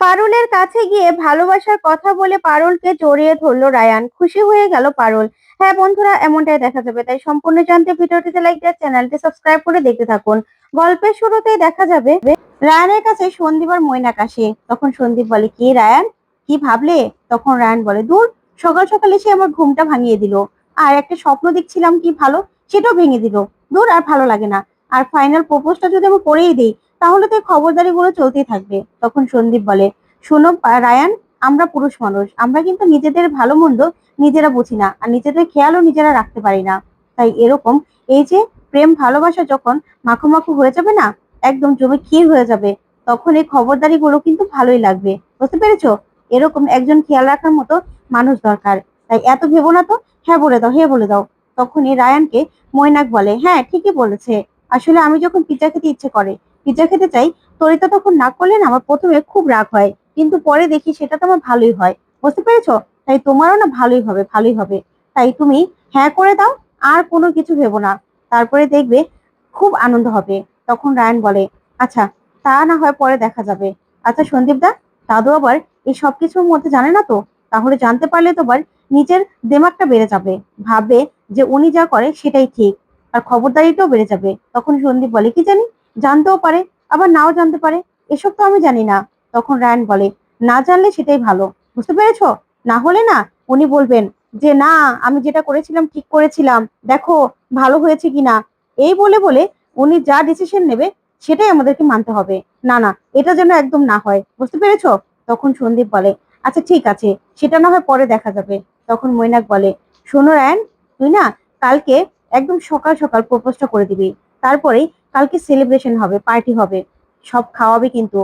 পারুলের কাছে গিয়ে ভালোবাসার কথা বলে পারুলকে জড়িয়ে ধরলো রায়ান। খুশি হয়ে গেল পারুল। হ্যাঁ বন্ধুরা, এমনটাই দেখা যাবে। তাই সম্পূর্ণ জানতে ভিডিওটিতে লাইক দিয়ে চ্যানেলটি সাবস্ক্রাইব করে দেখতে থাকুন। গল্পের শুরুতেই দেখা যাবে রায়ানের কাছে সন্দীপ আর মৈনাক আসে। তখন সন্দীপ বলে, কি রায়ান? কি ভাবলে? তখন রায়ান বলে, দূর, সকাল সকাল এসে আমার ঘুমটা ভাঙিয়ে দিল। আর একটা স্বপ্ন দেখছিলাম কি ভালো, সেটাও ভেঙে দিল। দূর, আর ভালো লাগে না। আর ফাইনাল প্রপোজটা যদি আমি করেই দিই তাহলে তো এই খবরদারি গুলো চলতেই থাকবে। তখন সন্দীপ বলে, শোনো, রায়ান, আমরা পুরুষ মানুষ। আমরা কিন্তু নিজেদের ভালো মন্দ নিজেরা বুঝি না, আর নিজেদের খেয়ালও নিজেরা রাখতে পারি না। তাই এরকম এই যে প্রেম ভালোবাসা যখন মাখো মাখো হয়ে যাবে না, একদম জমে ক্ষীর হয়ে যাবে, তখন এই খবরদারি গুলো কিন্তু ভালোই লাগবে। বুঝতে পেরেছ? এরকম একজন খেয়াল রাখার মতো মানুষ দরকার। তাই এত ভেবো না তো? হ্যাঁ বলে দাও হ্যাঁ বলে দাও। তখনই রায়ানকে মৈনাক বলে হ্যাঁ ঠিকই বলেছে। আসলে আমি যখন পিৎজা খেতে ইচ্ছে করে পিৎজা খেতে চাই, তরিতা তখন না করলে না আমার প্রথমে খুব রাগ হয়, কিন্তু পরে দেখি সেটা তো আমার ভালোই হয়। বুঝতে পেরেছ? তাই তোমারও না ভালোই হবে ভালোই হবে। তাই তুমি হ্যাঁ করে দাও, আর কোনো কিছু ভেবো না। তারপরে দেখবে খুব আনন্দ হবে। তখন রায়ান বলে আচ্ছা তা না হয় পরে দেখা যাবে। আচ্ছা সন্দীপ দা, দাদু আবার এই সব কিছুর মধ্যে জানে না তো? তাহলে জানতে পারলে তো আবার নিজের দেমাগটা বেড়ে যাবে। ভাববে যে উনি যা করে সেটাই ঠিক, আর খবরদারিটাও বেড়ে যাবে। তখন সন্দীপ বলে, কি জানি? জানতেও পারে, আবার নাও জানতে পারে, এসব তো আমি জানি না। তখন রায়ান বলে, না জানলে সেটাই ভালো। বুঝতে পেরেছ? না হলে না? উনি বলবেন, যে না, আমি যেটা করেছিলাম ঠিক করেছিলাম। দেখো, ভালো হয়েছে কিনা? এই বলে বলে উনি যা ডিসিশন নেবে, সেটাই আমাদেরকে মানতে হবে। না না, এটা যেন একদম না হয়। বুঝতে পেরেছ? তখন সন্দীপ বলে আচ্ছা ঠিক আছে, সেটা না হয় পরে দেখা যাবে। তখন মৈনাক বলে, শোনো রায়ান, তুই না কালকে একদম সকাল সকাল প্রপোজটা করে দিবি। তারপরেই কালকে সেলিব্রেশন হবে পার্টি হবে, সব খাওয়াবে কিন্তু।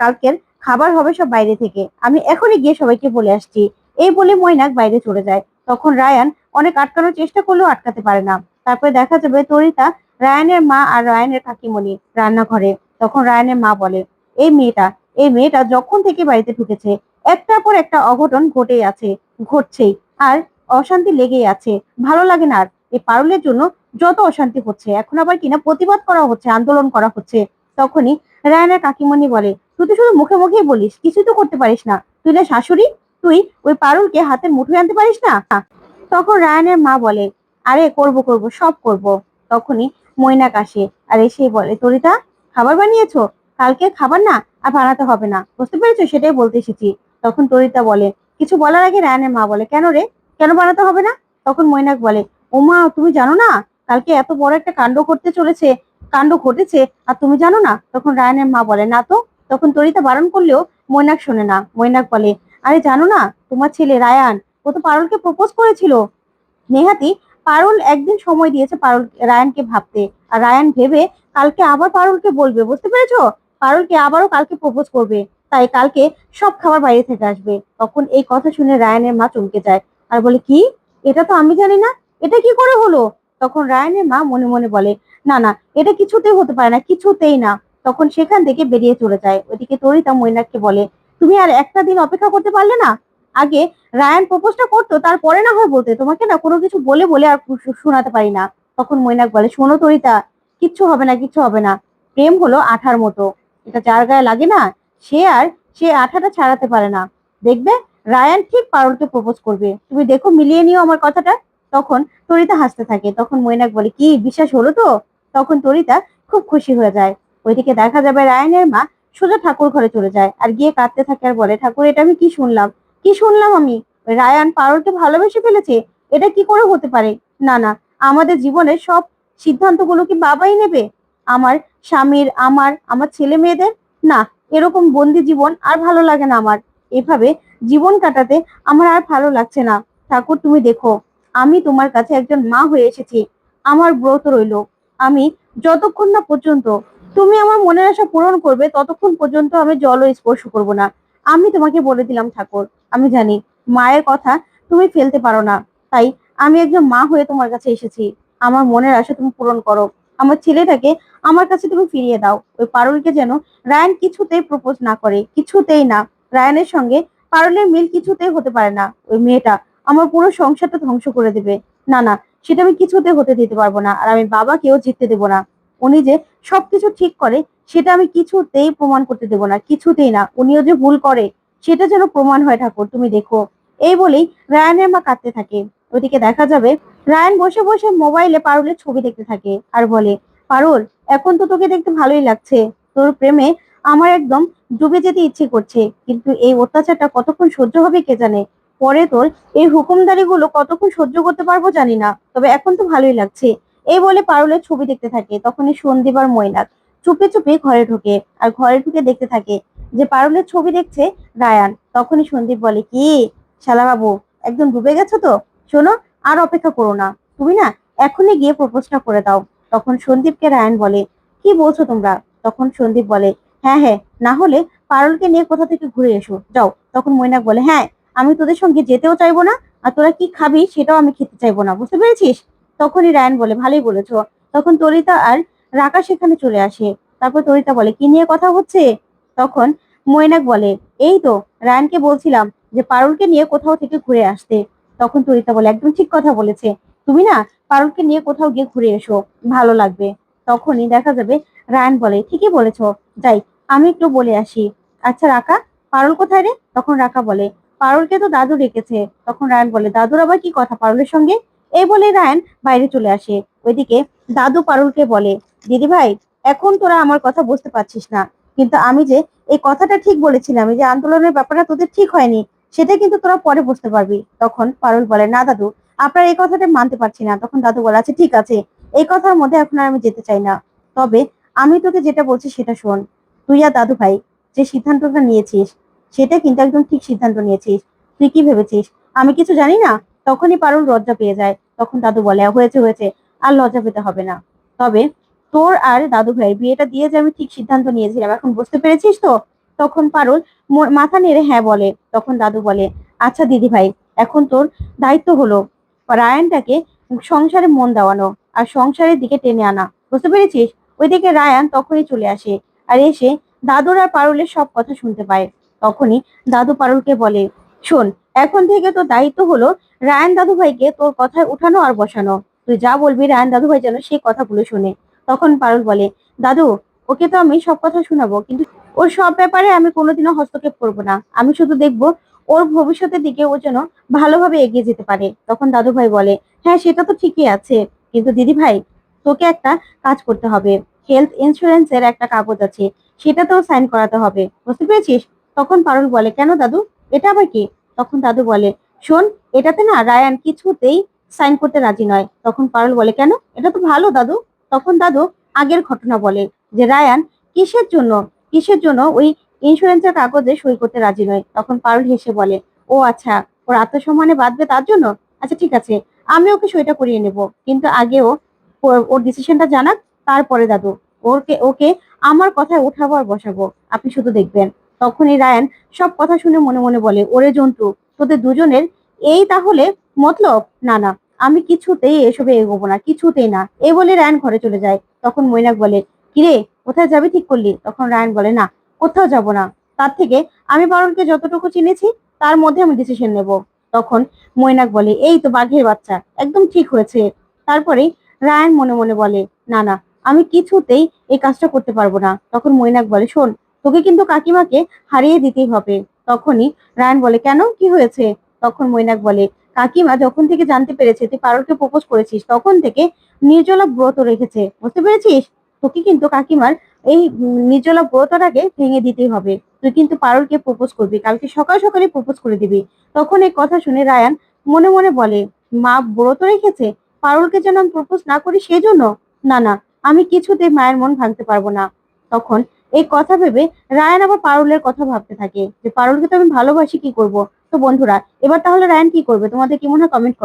কালকের খাবার হবে সব বাইরে থেকে। আমি এখনই গিয়ে সবাইকে বলে আসছি। এই বলে মৈনাক বাইরে চলে যায়। তখন রায়ান অনেক আটকানোর চেষ্টা করলেও আটকাতে পারে না। তারপরে দেখা যাবে তরিতা রায়ানের মা আর রায়ানের কাকিমণি রান্নাঘরে। তখন রায়ানের মা বলে, এই মেয়েটা এই মেয়েটা যখন থেকে বাড়িতে ঢুকেছে, একটার পর একটা অঘটন ঘটেই আছে, ঘটছেই। আর অশান্তি লেগেই আছে। ভালো লাগে না আর। এই পারুলের জন্য যত অশান্তি হচ্ছে, এখন আবার কিনা প্রতিবাদ করা হচ্ছে, আন্দোলন করা হচ্ছে, তখনই রায়ানের কাকিমণি বলে, তুই তো শুধু মুখে মুখেই বলিস, কিছুই তো করতে পারিস না। তুই না শাশুড়ি? তুই ওই পারুলকে হাতের মুঠোয় আনতে পারিস না? তখন রায়ানের মা বলে, আরে, করব করব, সব করব। তখনই মৈনাক আসে, আর এসে বলে, তরিতা, খাবার বানিয়েছো? কালকে খাবার না, আর বানাতে হবে না। বুঝতে পেরেছ? সেটাই বলতে এসেছি। তখন তরিতা বলে, কিছু বলার আগে রায়ানের মা বলে, কেন রে? কেন বানাতে হবে না? তখন মৈনাক বলে ওমা তুমি জানো না কালকে এত বড় একটা কাণ্ড করতে চলেছে, কাণ্ড ঘটেছে, আর তুমি জানো না? তখন রায়ানের মা বলে, না তো। তখন তরিতা বারণ করলেও মৈনাক শোনে না। মৈনাক বলে, আরে জানো না, তোমার ছেলে রায়ান, ও তো পারুলকে প্রপোজ করেছিল। নেহাতি পারুল একদিন সময় দিয়েছে পারুল, রায়ানকে ভাবতে। আর রায়ান ভেবে কালকে আবার পারুলকে বলবে, বুঝতে পেরেছ? পারুলকে আবারও কালকে প্রপোজ করবে। তাই কালকে সব খাবার বাইরে থেকে আসবে। তখন এই কথা শুনে রায়ানের মা চমকে যায়। আর বলে, কি? এটা তো আমি জানি না। এটা কি করে হলো? তখন রায়ানের মা মনে মনে বলে, না না, এটা কিছুতেই হতে পারে না, কিছুতেই না। তখন সেখান থেকে বেরিয়ে চলে যায়। ওদিকে তরিতা মৈনাককে বলে, তুমি আর একটা দিন অপেক্ষা করতে পারলে না? আগে রায়ান প্রপোজটা করতো, তারপরে না হয় বলতে তোমাকে না কোনো কিছু বলে বলে আর শোনাতে পারি না। তখন মৈনাক বলে, শোনো তরিতা, কিচ্ছু হবে না, কিচ্ছু হবে না। প্রেম হলো আঠার মতো। এটা যার গায়ে লাগে না, সে আর সে আঠাটা ছাড়াতে পারে না। দেখবে রায়ান ঠিক পারুলকে প্রপোজ করবে। তুমি দেখো, মিলিয়ে নিও আমার কথাটা। তখন তরিতা হাসতে থাকে। তখন মৈনাক বলে, কি, বিশ্বাস হলো তো? তখন তরিতা খুব খুশি হয়ে যায়। ওইদিকে দেখা যাবে রায়ানের মা সোজা ঠাকুর ঘরে চলে যায় আর গিয়ে কাঁদতে থাকে আর বলে, ঠাকুর, এটা আমি কি শুনলাম? কি শুনলাম আমি? রায়ান পারুলকে ভালোবেসে ফেলেছে? এটা কি করে হতে পারে? না না, আমাদের জীবনের সব সিদ্ধান্তগুলো কি বাবাই নেবে? আমার স্বামীর, আমার আমার ছেলে মেয়েদের? না, এরকম বন্দি জীবন আর ভালো লাগে না আমার। এভাবে জীবন কাটাতে আমার আর ভালো লাগছে না। ঠাকুর, তুমি দেখো। আমি তোমার কাছে একজন মা হয়ে এসেছি। আমার ব্রত রইল। আমি যতক্ষণ না পর্যন্ত তুমি আমার মনের আশা পূরণ করবে, ততক্ষণ পর্যন্ত আমি জলও স্পর্শ করব না। আমি তোমাকে বলে দিলাম ঠাকুর, আমি জানি মায়ের কথা তুমি ফেলতে পারো না। তাই আমি একজন মা হয়ে তোমার কাছে এসেছি। আমার মনের আশা তুমি পূরণ করো। আমার ছেলেটাকে আমার কাছে তুমি ফিরিয়ে দাও। ওই পারুলকে যেন রায়ান কিছুতেই প্রপোজ না করে, কিছুতেই না। রায়ানের সঙ্গে পারুলের মিল কিছুতেই হতে পারে না। ওই মেয়েটা আমার পুরো সংসারটা ধ্বংস করে দেবে। না না, সেটা আমি কিছুতে হতে দিতে পারব না, আর আমি বাবাকেও জিততে দেবো না। উনি যে সবকিছু ঠিক করে, সেটা আমি কিছুতেই প্রমাণ করতে দেবো না, কিছুতেই না। উনিও যে ভুল করে, সেটা যেন প্রমাণ হয় ঠাকুর, তুমি দেখো। এই বলেই রায়ানের মা কাঁদতে থাকে। ওদিকে দেখা যাবে, রায়ান বসে বসে মোবাইলে পারুলের ছবি দেখতে থাকে আর বলে, পারুল, এখন তো তোকে দেখতে ভালোই লাগছে। তোর প্রেমে আমার একদম ডুবে যেতে ইচ্ছে করছে, কিন্তু এই অত্যাচারটা কতক্ষণ সহ্য হবে কে জানে? পরে তোর এই হুকুমদারিগুলো কতক্ষণ সহ্য করতে পারব জানি না, তবে এখন তো ভালোই লাগছে। এই বলে পারুলের ছবি দেখতে থাকে, তখনই সন্দীপ আর মৈনাক চুপে চুপে ঘরে ঢোকে আর ঘরে ঢুকে দেখতে থাকে যে পারুলের ছবি দেখছে রায়ান। তখনই সন্দীপ বলে, কি? শালা বাবু একদম ডুবে গেছো তো? শোনো, আর অপেক্ষা করো না। তুমি না এখনই গিয়ে প্রপোজটা করে দাও। তখন সন্দীপকে রায়ান বলে, কি বলছো তোমরা? তখন সন্দীপ বলে হ্যাঁ হ্যাঁ না হলে পারুলকে নিয়ে কোথা থেকে ঘুরে এসো? যাও। তখন মৈনাক বলে হ্যাঁ আমি তোদের সঙ্গে যেতেও চাইব না, আর তোরা কি খাবি সেটাও আমি খেতে চাইব না, বুঝতে পেরেছিস? তখনই রায়ন বলে, ভালোই বলেছ। তখন তরিতা আর রাকা সেখানে চলে আসে। তারপর তরিতা বলে, কি নিয়ে কথা হচ্ছে? তখন মৈনাক বলে, এই তো, রায়ানকে বলছিলাম যে পারুলকে নিয়ে কোথাও থেকে ঘুরে আসতে। তখন তরিতা বলে, একদম ঠিক কথা বলেছে। তুমি না পারুলকে নিয়ে কোথাও গিয়ে ঘুরে এসো, ভালো লাগবে। তখনই দেখা যাবে রায়ন বলে, ঠিকই বলেছ, যাই, আমি একটু বলে আসি। আচ্ছা রাকা, পারুল কোথায় রে? তখন রাকা বলে পারুলকে তো দাদু রেখেছে তখন রায়ন বলে, দাদুর আবার কি কথা পারুলের সঙ্গে? এই বলে রায়ন বাইরে চলে আসে। ওইদিকে দাদু পারুলকে বলে, দিদি ভাই, এখন তোরা আমার কথা বুঝতে পারছিস না। কিন্তু আমি যে এই কথাটা ঠিক বলেছিলাম যে আন্দোলনের ব্যাপারটা তোদের ঠিক হয়নি, সেটা কিন্তু তোরা পরে বুঝতে পারবি। তখন পারুল বলে, না দাদু, আপনার এই কথাটা মানতে পারছি না। তখন দাদু বলে আচ্ছা ঠিক আছে, এই কথার মধ্যে এখন আর আমি যেতে চাই না। তবে আমি তোকে যেটা বলছি সেটা শোন। তুই আর দাদু ভাই যে সিদ্ধান্তটা নিয়েছিস সেটা কিন্তু একদম ঠিক সিদ্ধান্ত নিয়েছিস। তুই কি ভেবেছিস? আমি কিছু জানি না? তখনই পারুল লজ্জা পেয়ে যায়। তখন দাদু বলে, হয়েছে হয়েছে। আর লজ্জা পেতে হবে না। তবে তোর আর দাদু ভাইয়ের বিয়েটা দিয়ে যে আমি ঠিক সিদ্ধান্ত নিয়েছিলাম, এখন বুঝতে পেরেছিস তো? তখন পারুল মাথা নেড়ে হ্যাঁ বলে। তখন দাদু বলে আচ্ছা দিদি ভাই, এখন তোর দায়িত্ব হলো রায়ানটাকে সংসারে মন দেওয়ানো আর সংসারের দিকে টেনে আনা। বুঝতে পেরেছিস? ওইদিকে রায়ান তখনই চলে আসে। আর এসে দাদুর আর পারুলের সব কথা শুনতে পায়। তখনই দাদু পারুলকে বলে, শোন, এখন থেকে তোর দায়িত্ব হলো রায়ান দাদু ভাইকে তোর কথায় উঠানো আর বসানো। তুই যা বলবি রায়ান দাদু ভাই যেন সেই কথাগুলো শুনে। তখন পারুল বলে, দাদু, ওকে তো আমি সব কথা শোনাবো, কিন্তু ওর সব ব্যাপারে আমি কোনোদিনও হস্তক্ষেপ করব না। আমি শুধু দেখব ওর ভবিষ্যতের দিকে ও যেন ভালোভাবে এগিয়ে যেতে পারে। তখন দাদু ভাই বলে হ্যাঁ সেটা তো ঠিকই আছে, কিন্তু দিদি ভাই তোকে একটা কাজ করতে হবে। হেলথ ইন্স্যুরেন্সের একটা কাগজ আছে, সেটাতেও সাইন করাতে হবে। বুঝতে পেরেছিস? তখন পারুল বলে, কেন দাদু? এটা আবার কি? তখন দাদু বলে, শোন, এটাতে না রায়ান কিছুতেই সাইন করতে রাজি নয়। তখন পারুল বলে, কেন? এটা তো ভালো দাদু। তখন দাদু আগের ঘটনা বলে যে, রায়ান, কিসের জন্য? কিসের জন্য ওই ইন্স্যুরেন্সের কাগজে সই করতে রাজি নয়? তখন পারুল হেসে বলে, ও আচ্ছা ওর আত্মসম্মানে বাঁধবে তার জন্য? আচ্ছা ঠিক আছে, আমি ওকে সইটা করিয়ে নেব, কিন্তু আগেও ওর- ডিসিশনটা জানাক, তারপরে দাদু ওকে ওকে আমার কথায় উঠাবো আর বসাবো। আপনি শুধু দেখবেন। তখনই রায়ান সব কথা শুনে মনে মনে বলে, ওরে জন্তু, তোদের দুজনের এই তাহলে মতলব? না না, আমি কিছুতেই এসবে এগোবো না, কিছুতেই না। এই বলে রায়ান ঘরে চলে যায়। তখন মৈনাক বলে, কিরে, কোথায় যাবে ঠিক করলি? তখন রায়ান বলে, না, কোথাও যাব না। তার থেকে আমি পারুলকে যতটুকু চিনেছি, তার মধ্যে আমি ডিসিশন নেব। তখন মৈনাক বলে, এই তো বাঘের বাচ্চা, একদম ঠিক হয়েছে। তারপরে রায়ান মনে মনে বলে, না না, আমি কিছুতেই এই কাজটা করতে পারব না। তখন মৈনাক বলে, শোন তোকে কিন্তু কাকিমাকে হারিয়ে দিতেই হবে। তখনই রায়ন বলে, কেন? কি হয়েছে? তখন মৈনাক বলে, কাকিমা যখন থেকে জানতে পেরেছে তুই পারুলকে প্রপোজ করেছিস, তখন থেকে নির্জলা ব্রত রেখেছে। বুঝতে পেরেছিস? তোকে কিন্তু কাকিমার এই নির্জলা ব্রতটাকে ভেঙে দিতেই হবে। তুই কিন্তু পারুলকে প্রপোজ করবি, কালকে সকাল সকালে প্রপোজ করে দিবি। তখন এই কথা শুনে রায়ান মনে মনে বলে, মা ব্রত রেখেছে? পারুলকে যেন আমি প্রপোজ না করি সেই জন্য না না, আমি কিছুতে মায়ের মন ভাঙতে পারব না। তখন এই কথা ভেবে রায়ান আবার পারুলের কথা ভাবতে থাকে যে, পারুলকে তো আমি ভালোবাসি, কি করব? তো বন্ধুরা, এবার তাহলে রায়ান কি করবে? তোমাদের কি মনে হয়? কমেন্ট